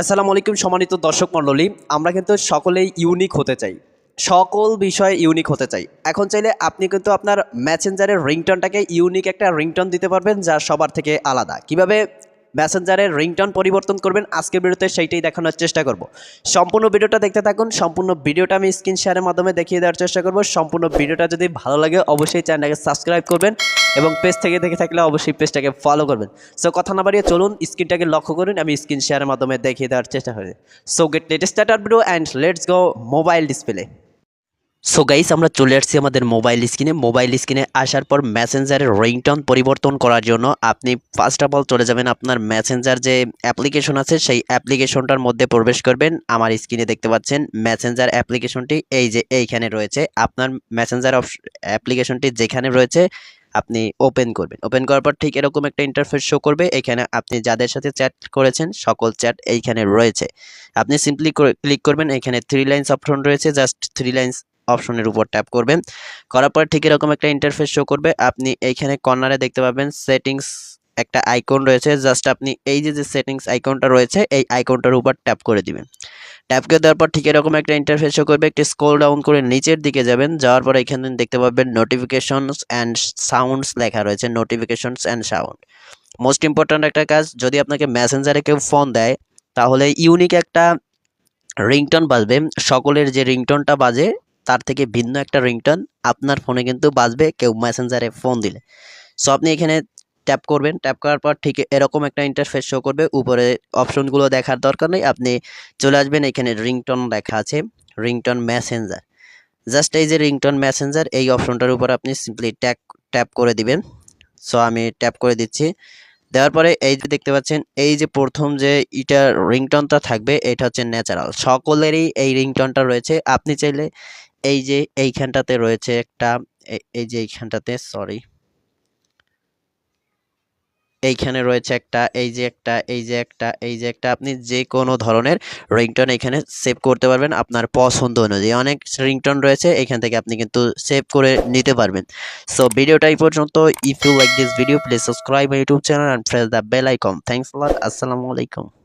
আসসালামু আলাইকুম সম্মানিত দর্শক মণ্ডলী, আমরা কিন্তু সকলেই ইউনিক হতে চাই। সকল বিষয়ে ইউনিক হতে চাই। এখন চাইলে আপনি কিন্তু আপনার ম্যাসেঞ্জারের রিংটনটাকে ইউনিক একটা রিংটন দিতে পারবেন, যা সবার থেকে আলাদা। কীভাবে ম্যাসেঞ্জারের রিংটন পরিবর্তন করবেন, আজকের ভিডিওতে সেইটাই দেখানোর চেষ্টা করব। সম্পূর্ণ ভিডিওটা দেখতে থাকুন, সম্পূর্ণ ভিডিওটা আমি স্ক্রিন শেয়ারের মাধ্যমে দেখিয়ে দেওয়ার চেষ্টা করব। সম্পূর্ণ ভিডিওটা যদি ভালো লাগে, অবশ্যই চ্যানেলটাকে সাবস্ক্রাইব করবেন। এবং পেজ থেকে দেখে থাকলে অবশ্যই পেজটাকে ফলো করবেন। সো কথা না বাড়িয়ে চলুন স্ক্রিনটাকে লক্ষ্য করুন, আমি স্ক্রিন শেয়ারের মাধ্যমে দেখিয়ে দেওয়ার চেষ্টা করি। So get latest starter video and let's go mobile display so guys আমরা চলে আসছি আমাদের মোবাইল স্ক্রিনে মোবাইল স্ক্রিনে আসার পর মেসেঞ্জারের রিংটন পরিবর্তন করার জন্য আপনি ফার্স্ট অফ অল চলে যাবেন আপনার মেসেঞ্জার যে অ্যাপ্লিকেশন আছে, সেই অ্যাপ্লিকেশনটার মধ্যে প্রবেশ করবেন। আমার স্ক্রিনে দেখতে পাচ্ছেন মেসেঞ্জার অ্যাপ্লিকেশনটি এই যে এইখানে রয়েছে। আপনার মেসেঞ্জার অ্যাপ্লিকেশনটি যেখানে রয়েছে আপনি ওপেন করবেন। ওপেন করার পর ঠিক এরকম একটা ইন্টারফেস শো করবে। এখানে আপনি যাদের সাথে চ্যাট করেছেন, সকল চ্যাট এইখানে রয়েছে। আপনি সিম্পলি ক্লিক করবেন, এখানে থ্রি লাইন্স অপশন রয়েছে। জাস্ট থ্রি লাইন্স অপশনের উপর ট্যাপ করবেন। করার পর ঠিক এরকম একটা ইন্টারফেস শো করবে। আপনি এইখানে কর্নারে দেখতে পাবেন সেটিংস একটা আইকন রয়েছে। জাস্ট আপনি এই যে যে সেটিংস আইকনটা রয়েছে, এই আইকনটার উপর ট্যাপ করে দিবেন। ট্যাপ দেওয়ার পর ঠিক এরকম একটা ইন্টারফেস করবে, একটি স্ক্রল ডাউন করে নিচের দিকে যাবেন, যাওয়ার পর এখানে দেখতে পাবেন নোটিফিকেশনস অ্যান্ড সাউন্ডস লেখা রয়েছে notifications and sound most important একটা কাজ, যদি আপনাকে মেসেঞ্জারে কেউ ফোন দেয়, তাহলে ইউনিক একটা রিংটন বাজবে, সকলের যে রিংটনটা বাজে, তার থেকে ভিন্ন একটা রিংটন আপনার ফোনে কিন্তু বাজবে, কেউ মেসেঞ্জারে ফোন দিলে। সো আপনি এখানে ট্যাপ করবেন। ট্যাপ করার পর ঠিক এরকম একটা ইন্টারফেস শো করবে। উপরে অপশনগুলো দেখার দরকার নেই। আপনি চলে আসবেন, এখানে রিংটন লেখা আছে রিংটন মেসেঞ্জার জাস্ট এই যে রিংটন মেসেঞ্জার এই অপশনটার উপর আপনি সিম্পলি ট্যাপ ট্যাপ করে দিবেন। সো আমি ট্যাপ করে দিচ্ছি। দেওয়ার পরে এই যে দেখতে পাচ্ছেন, এই যে প্রথম যে এটা রিংটনটা থাকবে, এটা হচ্ছে ন্যাচারাল সকলেরই এই রিংটনটা রয়েছে। আপনি চাইলে এই যে এইখানটাতে রয়েছে একটা এই যে এইখানটাতে সরি এইখানে রয়েছে একটা, এই যে একটা, এই যে একটা, এই যে একটা। আপনি যে কোনো ধরনের রিংটন এখানে সেভ করতে পারবেন আপনার পছন্দ অনুযায়ী। অনেক রিংটন রয়েছে, এখান থেকে আপনি কিন্তু সেভ করে নিতে পারবেন। সো ভিডিওটা এই পর্যন্ত। If you like this video please subscribe my YouTube channel and press the bell icon thanks lot আসসালামু আলাইকুম